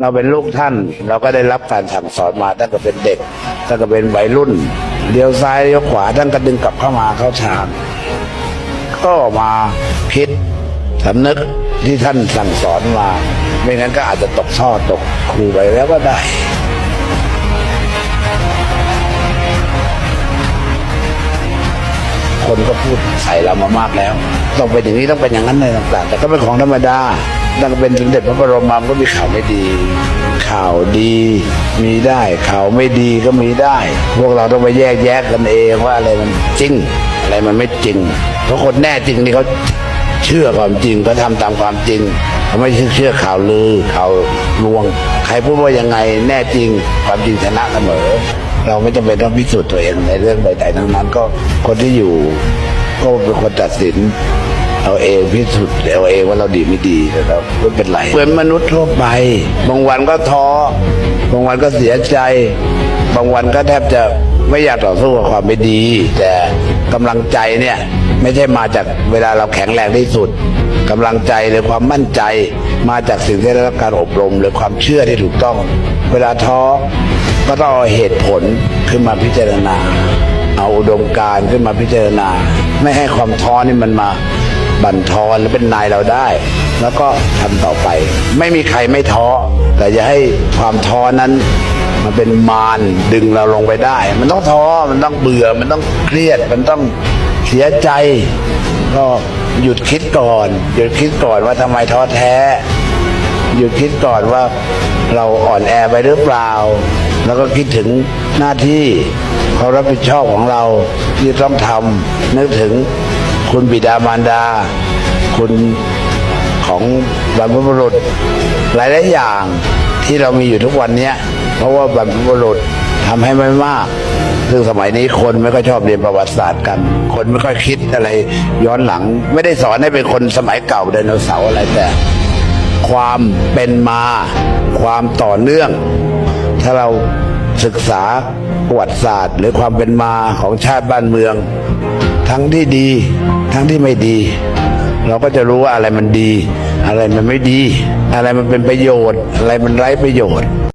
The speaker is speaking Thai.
เราเป็นลูกท่าน เราก็ได้รับการสั่งสอนมาตั้งแต่เป็นเด็กตั้งแต่เป็นวัยรุ่นเลี้ยวซ้ายเลี้ยวขวาตั้งก็ดึงกลับเข้ามาเข้าฌานก็มาคิดสำนึกที่ท่านสั่งสอนมา ไม่งั้นก็อาจจะตกท่อตกครูไปแล้วก็ได้คนก็พูดใส่เรามามากแล้ว ต้องเป็นอย่างนี้ต้องเป็นอย่างนั้นอะไรต่างๆ แต่ก็เป็นของธรรมดา ตั้งเป็นสมเด็จพระบรมมามก็มีข่าวไม่ดี ข่าวดีมีได้ ข่าวไม่ดีก็มีได้ พวกเราต้องไปแยกแยะกันเองว่าอะไรมันจริง อะไรมันไม่จริง เพราะคนแน่จริงนี่เขาเชื่อความจริงเขาทำตามความจริงเขาไม่เชื่อข่าวลือข่าวลวง ใครพูดว่ายังไงแน่จริงความจริงชนะเสมอ เราไม่จำเป็นต้องพิสูจน์ตัวเองในเรื่องใดๆทั้งนั้นก็คนที่อยู่ก็เป็นคนตัดสิน เอาเองพิสูจน์เอาเองว่าเราดีไม่ดีนะครับไม่เป็นไรเหมือนมนุษย์ทั่วไป บางวันก็ท้อบางวันก็เสียใจ บางวันก็แทบจะไม่อยากต่อสู้กับความไม่ดี แต่กำลังใจเนี่ยไม่ใช่มาจากเวลาเราแข็งแรงที่สุดกำลังใจหรือความมั่นใจ มาจากสิ่งที่ได้รับการอบรมหรือความเชื่อที่ถูกต้อง เวลาท้อก็ต้องเอาเหตุผลขึ้นมาพิจารณา เอาอุดมการณ์ขึ้นมาพิจารณา ไม่ให้ความท้อนี่มันมา บั่นทอนและเป็นนายเราได้ แล้วก็ทำต่อไป ไม่มีใครไม่ท้อแต่อย่าให้ความท้อนั้น มันเป็นมารดึงเราลงไปได้ มันต้องท้อมันต้องเบื่อ มันต้องเครียด มันต้องเสียใจ ก็หยุดคิดก่อน หยุดคิดก่อนว่าทำไมท้อแท้ หยุดคิดก่อนว่าเราอ่อนแอไปหรือเปล่า แล้วก็คิดถึงหน้าที่ความรับผิดชอบของเราที่ต้องทำนึกถึง คุณบิดามารดา คุณของบรรพบุรุษหลายๆอย่างที่เรามีอยู่ทุกวันนี้เพราะว่าบรรพบุรุษทำให้ไม่มาก ซึ่งสมัยนี้คนไม่ค่อยชอบเรียนประวัติศาสตร์กัน คนไม่ค่อยคิดอะไรย้อนหลัง ไม่ได้สอนให้เป็นคนสมัยเก่าไดโนเสาร์อะไรแต่ ความเป็นมา ความต่อเนื่อง ถ้าเราศึกษาประวัติศาสตร์ หรือความเป็นมาของชาติบ้านเมือง ทั้งที่ดี ทั้งที่ไม่ดี เราก็จะรู้ว่าอะไรมันดี อะไรมันไม่ดี อะไรมันเป็นประโยชน์ อะไรมันไร้ประโยชน์